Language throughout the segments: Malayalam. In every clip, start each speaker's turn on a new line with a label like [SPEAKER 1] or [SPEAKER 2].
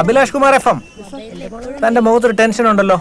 [SPEAKER 1] Abhilash Kumar F M. തന്റെ മുഖത്തൊരു ടെൻഷൻ ഉണ്ടല്ലോ.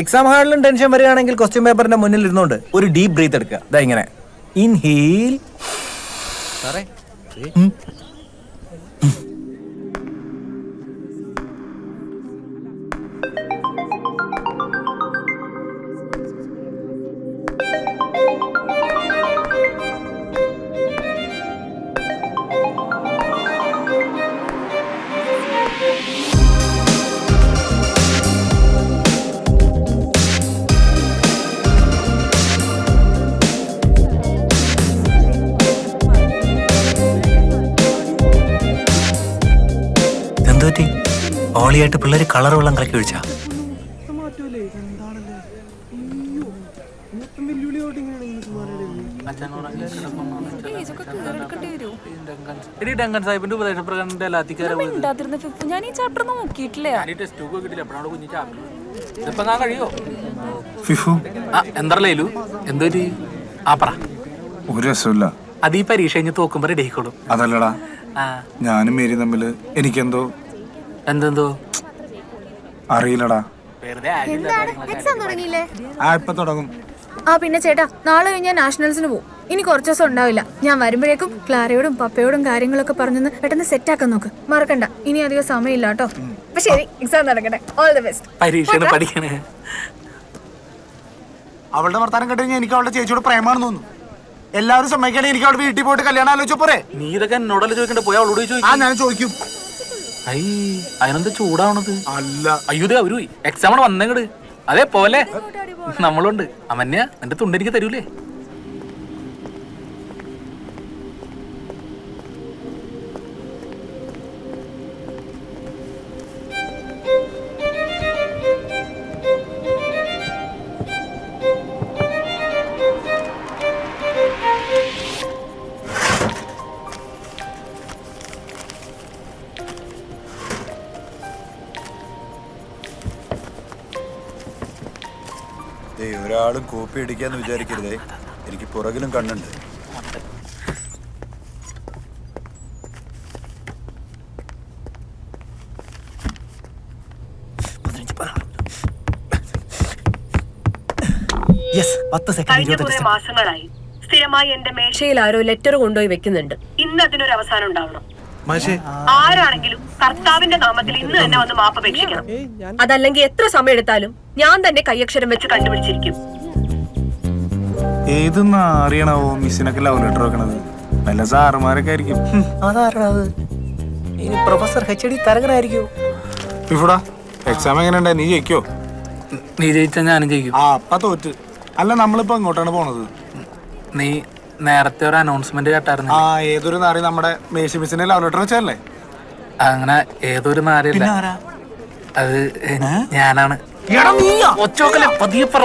[SPEAKER 1] എക്സാം ഹാളിലും ടെൻഷൻ വരികയാണെങ്കിൽ ക്വസ്റ്റ്യൻ പേപ്പറിന്റെ മുന്നിൽ ഇരുന്നുകൊണ്ട് ഒരു ഡീപ് ബ്രീത്ത് എടുക്കുക. ഇതാ ഇങ്ങനെ. ഇൻഹീൽ ഓളിയായിട്ട് പിള്ളേർ കളർ വെള്ളം കളക്കി ഒഴിച്ചാ.
[SPEAKER 2] എടി ഡങ്കൻ സാഹിബിന്റെ ഉപദേശപ്രകാരം എല്ലാത്തിക്കാരെ
[SPEAKER 3] മിണ്ടാതിരുന്ന ഫിഫ് ഞാൻ ഈ ചാപ്റ്റർ നോക്കിയിട്ടില്ല.
[SPEAKER 2] ഞാൻ ഇതിപ്പോ കഴിയോ
[SPEAKER 4] ഫിഫു.
[SPEAKER 2] ആ എന്താ ലേലു? എന്തൊരു ആ പറ.
[SPEAKER 4] ഒരു രസമില്ല
[SPEAKER 2] അത് ഈ പരീക്ഷ കഴിഞ്ഞ് തോക്കുമ്പോ റെഡി
[SPEAKER 4] അതല്ലടാ.
[SPEAKER 2] ആ.
[SPEAKER 4] ഞാനും മേരി തമ്മിൽ എനിക്കെന്തോ
[SPEAKER 2] എന്തെന്തോ?
[SPEAKER 4] അറിയില്ലടാ.
[SPEAKER 2] വെറുതെ
[SPEAKER 5] എക്സാം തുടങ്ങിയില്ലേ
[SPEAKER 4] ആ ഇപ്പൊ തുടങ്ങും.
[SPEAKER 5] ആ പിന്നെ ചേട്ടാ നാളെ കഴിഞ്ഞ് ഞാൻ നാഷണൽസിന് പോകും ഇനി കുറച്ച് ദിവസം ഉണ്ടാവില്ല. ഞാൻ വരുമ്പോഴേക്കും ക്ലാരയോടും പപ്പയോടും കാര്യങ്ങളൊക്കെ പറഞ്ഞൊന്ന് പെട്ടെന്ന് സെറ്റ് ആക്കാൻ നോക്ക്. മറക്കണ്ട. ഇനി അധികം സമയമില്ല കേട്ടോ. അപ്പൊ ശരി എക്സാം നടക്കട്ടെ. ഓൾ ദി ബെസ്റ്റ്
[SPEAKER 2] പരീക്ഷയാണ് പഠിക്കണേ.
[SPEAKER 4] അവളുടെ വർത്താനം കേട്ട് കഴിഞ്ഞാൽ എനിക്ക് അവളുടെ ചേച്ചിയോട് പ്രേമാണെന്ന് തോന്നുന്നു. എല്ലാവരും സമ്മതിക്കണേ എനിക്ക് അവിടെ വീട്ടിൽ പോയിട്ട് കല്യാണം ആലോചിച്ച പോരെ.
[SPEAKER 2] നീ ഇതൊക്കെ എന്നോടല്ലേ ചോദിക്കണ്ടേ? പോയി അവളോട്
[SPEAKER 4] ആ ഞാൻ ചോദിക്കും.
[SPEAKER 2] ഐ അതിനെന്താ ചൂടാവണത്?
[SPEAKER 4] അല്ല.
[SPEAKER 2] അയ്യോ ദേ അവർ എക്സാം വന്നെങ്ങട് അതെ പോലെ നമ്മളുണ്ട്. അമന്യ എന്റെ തുണ്ടെനിക്ക് തരൂലേ?
[SPEAKER 6] ഒരാളും കോപ്പി അടിക്കാന്ന് വിചാരിക്കരുതേ. എനിക്ക് പുറകിലും കണ്ണുണ്ട്.
[SPEAKER 1] യെസ് പത്ത് സെക്കൻഡ്
[SPEAKER 7] കഴിഞ്ഞ മാസങ്ങളായി സ്ഥിരമായി എന്റെ മേശയിൽ ആരോ ലെറ്റർ കൊണ്ടുപോയി വെക്കുന്നുണ്ട്. ഇന്ന് അതിനൊരു അവസാനം ഉണ്ടാവണം ആരാണെങ്കിലും കർത്താവിന്റെ നാമത്തിൽ ഇന്ന് തന്നെ വന്ന് മാപ്പപേക്ഷിക്കണം അതല്ലെങ്കിൽ എത്ര സമയം എടുത്താലും ഞാൻ തന്നെ കൈയക്ഷരം വെച്ച് കണ്ടുപിടിച്ചിരിക്കും.
[SPEAKER 4] ഏതെന്ന് അറിയണോ മിസ്സിനൊക്കെ ലവ് ലെറ്റർ വെക്കണത്? നല്ല സാറുമാരൊക്കെ ആയിരിക്കും.
[SPEAKER 1] അതാരണത് അത്? ഇനി പ്രൊഫസർ എച്ച് ഡി തരകനായിരിക്കോ.
[SPEAKER 4] ഇവിടാ എക്സാം എങ്ങനെ ഉണ്ടായി നീ ജയിക്കോ?
[SPEAKER 2] നീ ജയിച്ചാൽ ഞാനും ജയിക്കും.
[SPEAKER 4] ആ അപ്പ തോറ്റ്. അല്ല നമ്മളിപ്പോ എങ്ങോട്ടാണ് പോണത്?
[SPEAKER 2] നീ നേരത്തെ ഒരു അനൗൺസ്മെന്റ് കേട്ടായിരുന്നു.
[SPEAKER 4] ആ ഏതൊരു നാറി നമ്മുടെ മേശി മിസ്സിന്റെ ലവ് ലെറ്റർ വെച്ചല്ലേ
[SPEAKER 2] അങ്ങനെ ഏതൊരു നാരല്ല അത് ഞാനാണ്. ഒച്ചോക്കല്ലേ പതിയെ പറ.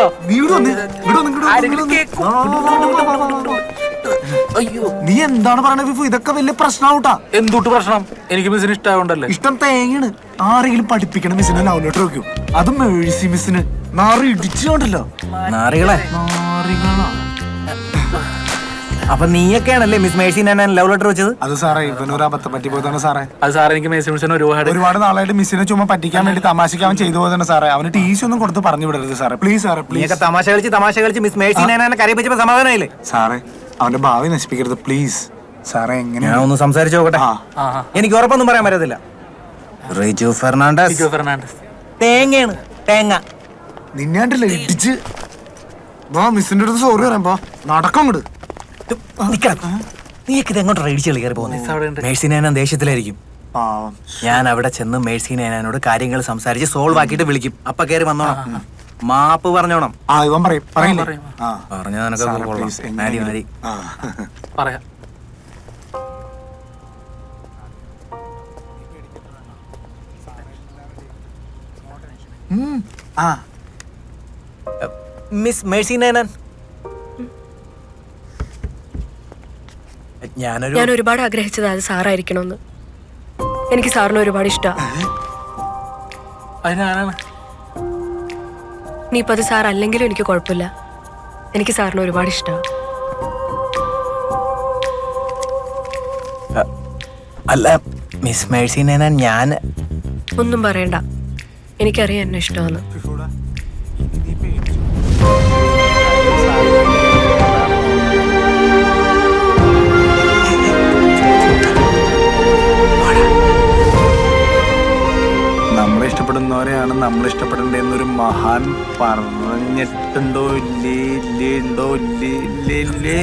[SPEAKER 2] അയ്യോ.
[SPEAKER 4] നീ എന്താണ് പറയണത് ഫിഫു ഇതൊക്കെ വലിയ പ്രശ്നമാവൂട്ടാ
[SPEAKER 2] എന്തുട്ട് പ്രശ്നം? എനിക്ക് മിസ്സിന് ഇഷ്ടമായോണ്ടല്ലേ
[SPEAKER 4] ഇഷ്ടം തേങ്ങയാണ്. ആരെങ്കിലും പഠിപ്പിക്കണം മിസ്സിനെ ലവ് ലെറ്റർ വെക്കും അത് മേഴ്സി മിസ്സിന്. നാറി ഇടിച്ചുകൊണ്ടല്ലോ.
[SPEAKER 1] നാറികളെ?
[SPEAKER 4] നാറികളാ.
[SPEAKER 1] അപ്പൊ നീയൊക്കെയാണല്ലേ മിസ് മേഴ്സി ഞാൻ ലവ് ലെറ്റർ വെച്ചത്?
[SPEAKER 4] അത് സാറേ ഇവനൊരു അബദ്ധം പറ്റി പോയതാണ് സാറേ.
[SPEAKER 2] അത് സാറേ എനിക്ക് മേഴ്സി മിഷൻ ഒരുപാട്
[SPEAKER 4] ഒരുപാട് നാളായിട്ട് മിസ്സിനെ ചുമ്മാ പറ്റിക്കാൻ വേണ്ടി തമാശിക്കാൻ അവൻ ചെയ്തു പോയതാണ് സാറേ. അവന് ടീച്ചർ ഒന്നും കൊടുത്ത് പറഞ്ഞു വിടരുത് സാറേ. പ്ലീസ് സാറേ പ്ലീസ്
[SPEAKER 1] നീയൊക്കെ തമാശ കളിച്ച് തമാശ കളിച്ച് മിസ് മേഴ്സി ഞാൻ കരയിപ്പിച്ചപ്പോ സമാധാനമായില്ലേ?
[SPEAKER 4] സാറേ അവന്റെ ഭാവി നശിപ്പിക്കരുത് പ്ലീസ് സാറേ
[SPEAKER 1] ഞാൻ
[SPEAKER 4] എങ്ങനെയാ
[SPEAKER 1] ഒന്ന് സംസാരിച്ചു നോക്കട്ടെ?
[SPEAKER 4] ആ.
[SPEAKER 1] എനിക്ക് ഉറപ്പൊന്നും പറയാൻ പറ്റത്തില്ല. റിജു ഫെർണാണ്ടസ്.
[SPEAKER 2] റിജു ഫെർണാണ്ടസ്.
[SPEAKER 1] തേങ്ങയാണ് തേങ്ങ.
[SPEAKER 4] നിന്നെ നിന്നാണ്ടല്ലേ ഇടിച്ച്. വാ മിസ്സിന്റെ അടുത്ത് സോറി പറയാം വാ. നടക്കം അങ്ങട്
[SPEAKER 1] നിക്കണം നീയൊക്കെ ഇത് ഇടിച്ചു കയറി. പോകുന്നത് ദേഷ്യത്തിലായിരിക്കും. ഞാൻ അവിടെ ചെന്ന് മേഴ്സി നാനോട് കാര്യങ്ങൾ സംസാരിച്ച് സോൾവ് ആക്കിയിട്ട് വിളിക്കും. അപ്പൊ കയറി വന്നോ മാപ്പ് പറഞ്ഞോണം.
[SPEAKER 4] ആ ഇവൻ പറയും.
[SPEAKER 1] പറഞ്ഞ നിനക്ക് കൊള്ളാം.
[SPEAKER 2] പറയാം.
[SPEAKER 1] മിസ് മേഴ്സി നാനൻ ഞാനൊരു
[SPEAKER 7] ഞാൻ ഒരുപാട് ആഗ്രഹിച്ചത് അത് സാറായിരിക്കണമെന്ന് എനിക്ക് സാറിന് ഒരുപാട് ഇഷ്ടമാണ് നീ ഇപ്പൊ അത് സാർ അല്ലെങ്കിലും എനിക്ക് കുഴപ്പമില്ല. എനിക്ക് സാറിന് ഒരുപാട് ഇഷ്ടമാണ്
[SPEAKER 1] അല്ല മിസ് മേഴ്സിനെ ഞാൻ
[SPEAKER 7] ഒന്നും പറയണ്ട. എനിക്കറിയാം എന്നെ ഇഷ്ടമാണ്
[SPEAKER 4] നമ്മൾ ഇഷ്ടപ്പെടേണ്ടതെന്നൊരു മഹാൻ പറഞ്ഞിട്ടുണ്ടോ ഇല്ലേ? ഇല്ലേ? ഉണ്ടോ ഇല്ലേ? ഇല്ലേ? ഇല്ലേ?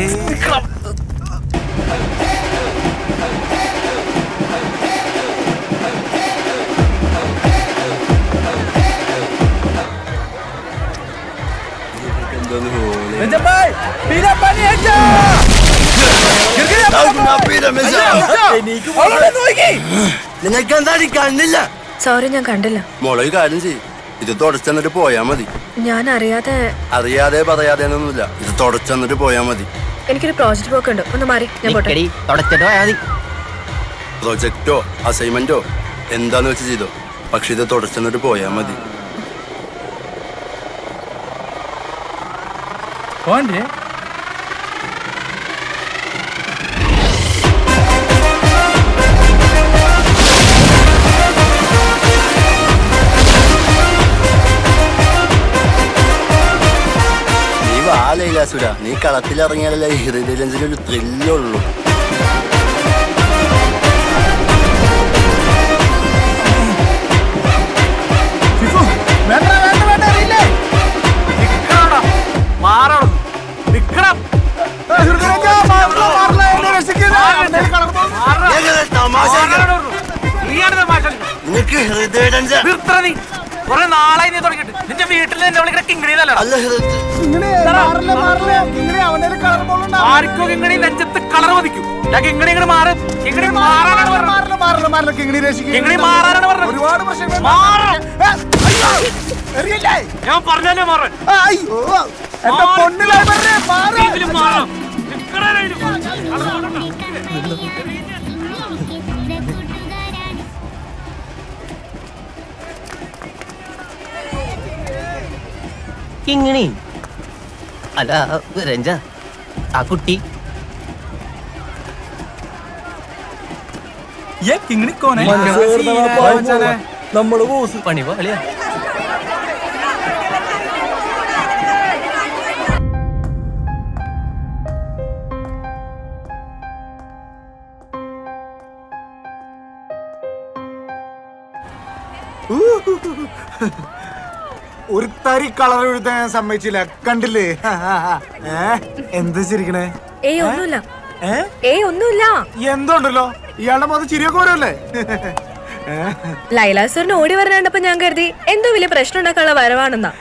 [SPEAKER 8] നിങ്ങൾക്ക് എന്താ കണ്ണില്ല?
[SPEAKER 7] സോറി ഞാൻ കണ്ടില്ല.
[SPEAKER 8] മുളക് കാര്യം ചെയ്യും. ഇത് തുടച്ചെന്നിട്ട് പോയാ മതി.
[SPEAKER 7] ഞാൻ അറിയാതെ
[SPEAKER 8] അറിയാതെ പറയാതെ ഒന്നുമില്ല ഇത് തുടച്ചെന്നിട്ട് പോയാ മതി.
[SPEAKER 7] എനിക്കൊരു പ്രോജക്റ്റ് വർക്ക് ഉണ്ട്. ഒന്ന് മാറി ഞാൻ പോട്ടെ.
[SPEAKER 8] പ്രൊജക്റ്റോ അസൈൻമെന്റോ എന്താന്ന് വെച്ച് ചെയ്തോ. പക്ഷെ ഇത് തുടച്ചെന്നിട്ട് പോയാ മതി.
[SPEAKER 2] പോണ്ടേ
[SPEAKER 8] ലൈലാസുര നീ കളത്തിലിറങ്ങിയാലല്ലേ ഹൃദയരഞ്ജന ഒരു ത്രില്ലുള്ളൂ. നിനക്ക് ഹൃദയരഞ്ജ
[SPEAKER 2] കൊറേ നാളായി നീ തുടങ്ങിട്ട് നിന്റെ വീട്ടിൽ എന്നെ
[SPEAKER 8] അല്ല ഹൃദയ
[SPEAKER 2] ആർക്കോ കിങ്ങണി നെഞ്ചത്ത് കളർ മതിക്കും ഞാൻ കിങ്ങിണി ഇങ്ങനെ മാറും കിങ്ങിണി മാറാനാണ് പറഞ്ഞത് കിങ്ങിണി മാറാനാണ് പറഞ്ഞത്
[SPEAKER 4] ഒരുപാട് പ്രശ്നങ്ങൾ
[SPEAKER 2] മാറണം ഞാൻ പറഞ്ഞാലേ മാറ
[SPEAKER 4] മാറും എന്റെ പൊന്നിലെ
[SPEAKER 2] മാറാം
[SPEAKER 9] കിങ്ങിണി അല്ല രഞ്ജ ആ കുട്ടി.
[SPEAKER 1] നമ്മൾ ബോസ്
[SPEAKER 4] തരി കളർ എഴുതാൻ ഞാൻ സമ്മതിച്ചില്ല. കണ്ടില്ലേ? ഏ? എന്താ ചിരിക്കണേ?
[SPEAKER 7] ഏയ് ഒന്നുമില്ല.
[SPEAKER 4] ഏ?
[SPEAKER 7] ഏയ് ഒന്നുമില്ല.
[SPEAKER 4] എന്തുണ്ടല്ലോ ഇയാളുടെ മുഖത്ത് ചിരിയൊക്കെ വരുമല്ലേ?
[SPEAKER 7] ലൈലാസുറിന് ഓടി വരാണ്ടപ്പോ ഞാൻ കരുതി എന്തോ വലിയ പ്രശ്നം ഉണ്ടാക്കാനുള്ള വരവാണെന്നാ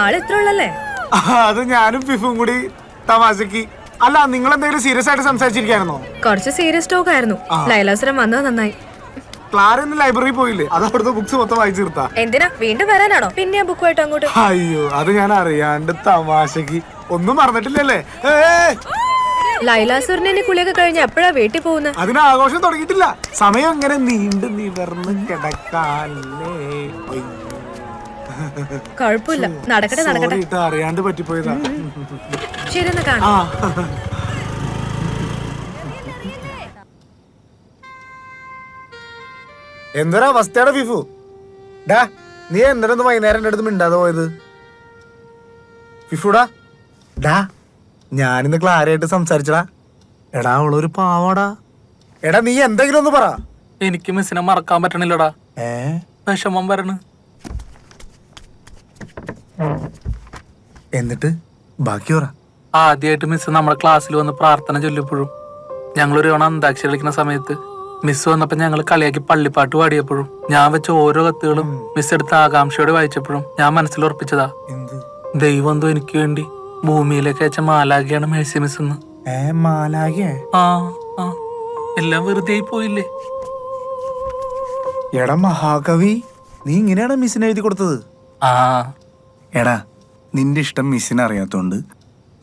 [SPEAKER 7] ആൾ ഇത്ര ഉള്ളല്ലേ?
[SPEAKER 4] അത് ഞാനും ഫിഫും കൂടി തമാശക്ക്. അല്ല നിങ്ങൾ എന്തെങ്കിലും സീരിയസ് ആയിട്ട് സംസാരിച്ചിരിക്കായിരുന്നോ?
[SPEAKER 7] കുറച്ച് സീരിയസ് ടോക്ക് ആയിരുന്നു. ലൈലാസുരം വന്നത് നന്നായി.
[SPEAKER 4] ക്ലാര ഇന്ന് ലൈബ്രറി പോയില്ലേ? അത് അവിടുത്തെ ബുക്സ് മൊത്തം വായിച്ചു തീർത്താ.
[SPEAKER 7] എന്തിനാ? വീണ്ടും വരാനാണോ? പിന്നെ ആ ബുക്കുമായിട്ട് അങ്ങോട്ട്?
[SPEAKER 4] അയ്യോ അത് ഞാൻ അറിയാണ്ട് തമാശക്ക്. ഒന്നും മറന്നിട്ടില്ലല്ലേ? ഏ,
[SPEAKER 7] ലൈലാസുറിന് കുളിയൊക്കെ കഴിഞ്ഞ എപ്പോഴാ വീട്ടിൽ പോകുന്നത്
[SPEAKER 4] അതിന് ആഘോഷം തുടങ്ങിയിട്ടില്ല. സമയം ഇങ്ങനെ നീണ്ടു നിവർന്ന് കിടക്കാല്ലേ.
[SPEAKER 7] കുഴപ്പമില്ല. നടക്കട്ടെ നടക്കട്ടെ.
[SPEAKER 4] അറിയാണ്ട് പറ്റിപ്പോയതാ.
[SPEAKER 7] ശരി എന്നാ കാണാം.
[SPEAKER 4] ആ എന്തൊരു അവസ്ഥയാണ് ഫിഫു? ഡാ നീ എന്തിനൊന്ന് വൈകുന്നേരം എന്റെ അടുത്ത് മിണ്ടാതെ പോയത്? ഫിഫുടാ ഡാ ഞാനിന്ന് ക്ലാരയായിട്ട് സംസാരിച്ചടാ. എടാ അവളൊരു പാവാടാ. എടാ നീ എന്തെങ്കിലും ഒന്ന് പറ.
[SPEAKER 2] എനിക്ക് മിസ്സിനെ മറക്കാൻ പറ്റണില്ലടാ.
[SPEAKER 4] ഏ?
[SPEAKER 2] വിഷമം വരണ്.
[SPEAKER 4] എന്നിട്ട് ബാക്കി പറ.
[SPEAKER 2] ആദ്യമായിട്ട് മിസ് നമ്മുടെ ക്ലാസ്സിൽ വന്ന് പ്രാർത്ഥന ചൊല്ലിപ്പോഴും ഞങ്ങൾ ഒരു തവണ അന്താക്ഷരി കളിക്കുന്ന സമയത്ത് മിസ് വന്നപ്പോ ഞങ്ങൾ കളിയാക്കി പള്ളിപ്പാട്ട് പാടിയപ്പോഴും ഞാൻ വെച്ച ഓരോ കത്തുകളും മിസ് എടുത്ത ആകാംക്ഷയോടെ വായിച്ചപ്പോഴും ഞാൻ മനസ്സിൽ ഉറപ്പിച്ചതാ ദൈവം എന്തോ എനിക്ക് വേണ്ടി ഭൂമിയിലേക്ക് അയച്ച മാലാഖിയാണ് മേഴ്സി മിസ് എന്ന്. ആ ആ. എല്ലാം വെറുതെ ആയി പോയില്ലേ?
[SPEAKER 4] എടാ മഹാകവി നീ ഇങ്ങനെയാണ് മിസ്സിന് എഴുതി കൊടുത്തത്?
[SPEAKER 2] ആ.
[SPEAKER 4] എടാ നിന്റെ ഇഷ്ടം മിസ്സിനെ അറിയാത്തോണ്ട്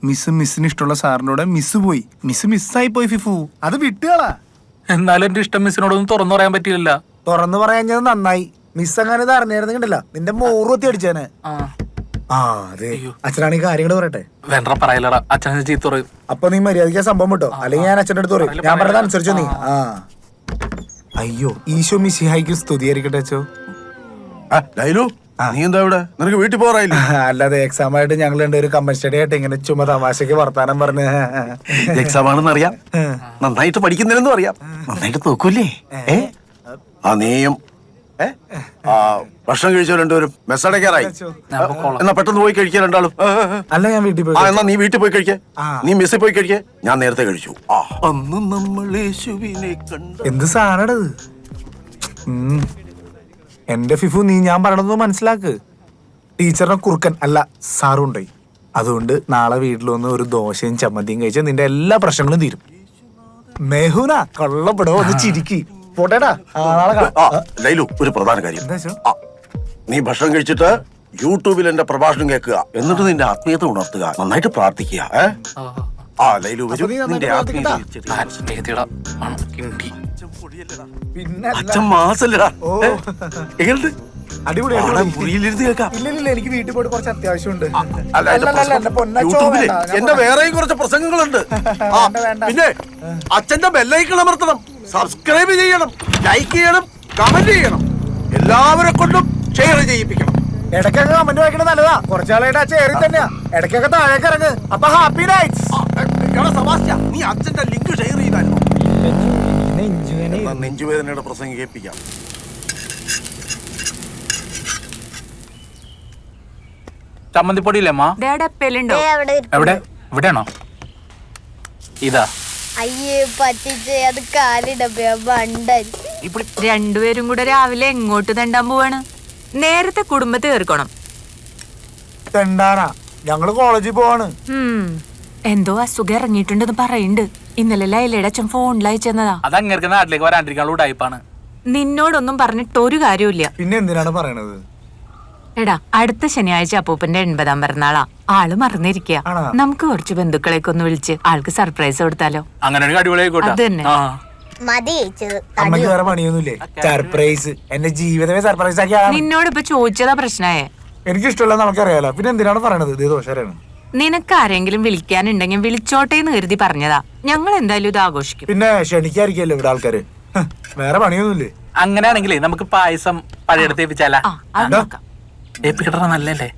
[SPEAKER 4] മിസ് മിസ്സിന് ഇഷ്ടമുള്ള സാറിനോട് മിസ് പോയി. മിസ് മിസ്സായി പോയി ഫിഫു. അത് വിട്ടുകളാ.
[SPEAKER 2] എന്നാലും എന്റെ ഇഷ്ടം മിസ്സിനോടൊന്നും തുറന്നു പറയാൻ പറ്റിയില്ല
[SPEAKER 4] തുറന്നു പറയാഞ്ഞത് നന്നായി. മിസ് അങ്ങനെ ഇത് അറിഞ്ഞായിരുന്നെങ്കിണ്ടല്ല നിന്റെ മോറുത്തി അടിച്ചേനെ.
[SPEAKER 2] ആ.
[SPEAKER 4] ആ അതെ. അച്ഛനാണ് ഈ കാര്യങ്ങൾ പറയട്ടെ.
[SPEAKER 2] വേണ്ട പറയില്ലടാ അച്ഛനെ ചീത്ത പറയും.
[SPEAKER 4] അപ്പൊ നീ മര്യാദയ്ക്ക് സംഭവം കിട്ടോ അല്ലെങ്കിൽ ഞാൻ അച്ഛന്റെ അടുത്ത് പറയും. ഞാൻ പറഞ്ഞത് അനുസരിച്ചോ നീ? ആ. അയ്യോ ഈശോ മിസ്സിഹായിക്ക് സ്തുതിയായിരിക്കട്ടെ അച്ഛോ.
[SPEAKER 6] ലൈലു? നീ എന്താ ഇവിടെ? നിനക്ക് വീട്ടിൽ പോറായില്ല
[SPEAKER 4] അല്ലാതെ എക്സാം ആയിട്ട് ഞങ്ങൾ ഒരു കമ്പൻ സ്റ്റഡി ആയിട്ട് ഇങ്ങനെ ചുമ തമാശക്ക് വർത്താനം പറഞ്ഞ്.
[SPEAKER 6] എക്സാം ആണെന്ന് അറിയാം. നന്നായിട്ട് പഠിക്കുന്നില്ലെന്നും അറിയാം. നന്നായിട്ട് നോക്കൂലേ ഏ? ആ നീയും? ഭക്ഷണം കഴിച്ചോ. രണ്ടുപേരും
[SPEAKER 2] പൊക്കോളാം.
[SPEAKER 6] എന്നാ പെട്ടെന്ന് പോയി കഴിക്കാൻ രണ്ടാളും.
[SPEAKER 4] അല്ല ഞാൻ വീട്ടിൽ പോയി
[SPEAKER 6] എന്നാ നീ വീട്ടിൽ പോയി കഴിക്കേ. നീ മെസ്സിൽ പോയി കഴിക്കേ. ഞാൻ നേരത്തെ കഴിച്ചു. അന്ന് നമ്മൾ യേശുവിനെ കണ്ട
[SPEAKER 4] എന്ത് സാധനടത്? എന്റെ ഫിഫു നീ ഞാൻ പറയണത് മനസ്സിലാക്ക്. ടീച്ചറിനെ കുറുക്കൻ അല്ല സാറുണ്ടായി അതുകൊണ്ട് നാളെ വീട്ടിൽ വന്ന് ഒരു ദോശയും ചമ്മന്തിയും കഴിച്ചാൽ നിന്റെ എല്ലാ പ്രശ്നങ്ങളും തീരും. മെഹുന കൊള്ളപ്പെടോ ഒന്ന് ചിരിക്കി. പോട്ടേടാ ആ, നാളെ കാണാം.
[SPEAKER 6] ആ ലൈലു ഒരു പ്രധാന കാര്യം.
[SPEAKER 4] എന്താ വെച്ചോ?
[SPEAKER 6] ആ, നീ ഭക്ഷണം കഴിച്ചിട്ട് യൂട്യൂബിൽ എന്റെ പ്രഭാഷണം കേൾക്കുക. എന്നിട്ട് നിന്റെ ആത്മീയത ഉണർത്തുക. നന്നായിട്ട് പ്രാർത്ഥിക്കുക ഏ?
[SPEAKER 2] ആ,
[SPEAKER 6] ലൈലു വരൂ.
[SPEAKER 4] അപ്പൊ നീ നന്നായിട്ട്
[SPEAKER 6] നിന്റെ
[SPEAKER 4] പ്രാർത്ഥിക്കട്ടാ?
[SPEAKER 6] ആത്മീയതയിൽ ചെറിയ
[SPEAKER 2] ആ, മണം കിണ്ടി.
[SPEAKER 4] പിന്നെ.
[SPEAKER 6] അച്ഛൻ മാസല്ലടാ? എങ്ങനുണ്ട്
[SPEAKER 4] അടിപൊളി.
[SPEAKER 6] മുറിയിലിരുന്ന് കേൾക്കാം.
[SPEAKER 4] ഇല്ല ഇല്ല എനിക്ക് വീട്ടിൽ പോയിട്ട് കുറച്ച് അത്യാവശ്യമുണ്ട്.
[SPEAKER 6] യൂട്യൂബിൽ എന്റെ വേറെയും കുറച്ച് പ്രസംഗങ്ങളുണ്ട്. പിന്നെ അച്ഛന്റെ ബെല്ലൈക്കൺ അമർത്തണം. സബ്സ്ക്രൈബ് ചെയ്യണം. ലൈക്ക് ചെയ്യണം. കമന്റ് ചെയ്യണം. എല്ലാവരെ കൊണ്ടും ഷെയർ ചെയ്യിപ്പിക്കണം.
[SPEAKER 4] ഇടയ്ക്കൊക്കെ കമന്റ് വായിക്കണത് നല്ലതാ. കുറച്ചാളായിട്ട് ആ ചേറി തന്നെയാ. ഇടയ്ക്കൊക്കെ താഴേക്ക് ഇറങ്ങ്. അപ്പൊ ഹാപ്പി നൈറ്റ്സ്
[SPEAKER 6] നീ അച്ഛന്റെ ലിങ്ക് ഷെയർ ചെയ്തായിരുന്നു? എന്നാ നെഞ്ചുവേദനയുടെ പ്രസംഗം കേൾപ്പിക്കാം.
[SPEAKER 2] ചമ്മന്തിപ്പൊടിയില്ലേ അമ്മ?
[SPEAKER 3] ഡപ്പലുണ്ടോ
[SPEAKER 2] എവിടെ? ഇവിടെയാണോ? ഇതാ.
[SPEAKER 5] അയ്യേ പറ്റിച്ചേ അത് കാലിടപ്പ ബണ്ടൻ
[SPEAKER 3] രണ്ടുപേരും കൂടെ രാവിലെ എങ്ങോട്ട് തണ്ടാൻ പോവാണ്? നേരത്തെ കുടുംബത്തെ തീർക്കണം
[SPEAKER 4] തെണ്ടാനാ. ഞങ്ങൾ കോളേജിൽ പോവാണ്.
[SPEAKER 3] ഉം. എന്തോ അസുഖം ഇറങ്ങിയിട്ടുണ്ടെന്ന് പറയുന്നുണ്ട്. ഇന്നലെ ലൈലയുടെ അച്ഛൻ ഫോണിൽ അയച്ചെന്നതാ.
[SPEAKER 2] അത് അങ്ങേർക്ക് നാട്ടിലേക്ക് വരാണ്ടിരിക്കാനുള്ള ടൈപ്പാണ്
[SPEAKER 3] നിന്നോടൊന്നും പറഞ്ഞിട്ട് ഒരു കാര്യമില്ല
[SPEAKER 4] പിന്നെ എന്തിനാണ് പറയണത്?
[SPEAKER 3] എടാ അടുത്ത ശനിയാഴ്ച അപ്പൂപ്പന്റെ എൺപതാം പിറന്നാളാ. ആൾ മറന്നിരിക്കുക നമുക്ക് കുറച്ച് ബന്ധുക്കളേക്ക് ഒന്ന് വിളിച്ച് ആൾക്ക് സർപ്രൈസ് കൊടുത്താലോ?
[SPEAKER 2] അങ്ങനെ
[SPEAKER 3] അത് തന്നെ.
[SPEAKER 4] വേറെ പണിയൊന്നുമില്ലേ? സർപ്രൈസ് എന്റെ ജീവിതമേ സർപ്രൈസ് ആക്കി
[SPEAKER 3] നിന്നോട് ഇപ്പൊ ചോദിച്ചതാ പ്രശ്നമായേ.
[SPEAKER 4] എനിക്ക് ഇഷ്ടമല്ല നമുക്കറിയാലോ. പിന്നെ എന്തിനാണ് പറയണത്? ഇത് ദോഷകരാണ്
[SPEAKER 3] നിനക്ക് ആരെങ്കിലും വിളിക്കാനുണ്ടെങ്കിൽ വിളിച്ചോട്ടെ എന്ന് കരുതി പറഞ്ഞതാ. ഞങ്ങൾ എന്തായാലും ഇത് ആഘോഷിക്കും.
[SPEAKER 4] പിന്നെ ക്ഷണിക്കായിരിക്കല്ലോ ഇവിടെ ആൾക്കാര്. ഹ്, വേറെ പണിയൊന്നുമില്ലേ?
[SPEAKER 2] അങ്ങനെയാണെങ്കിലേ നമുക്ക് പായസം പഴയടുത്തേപ്പിച്ചാലേ നല്ലല്ലേ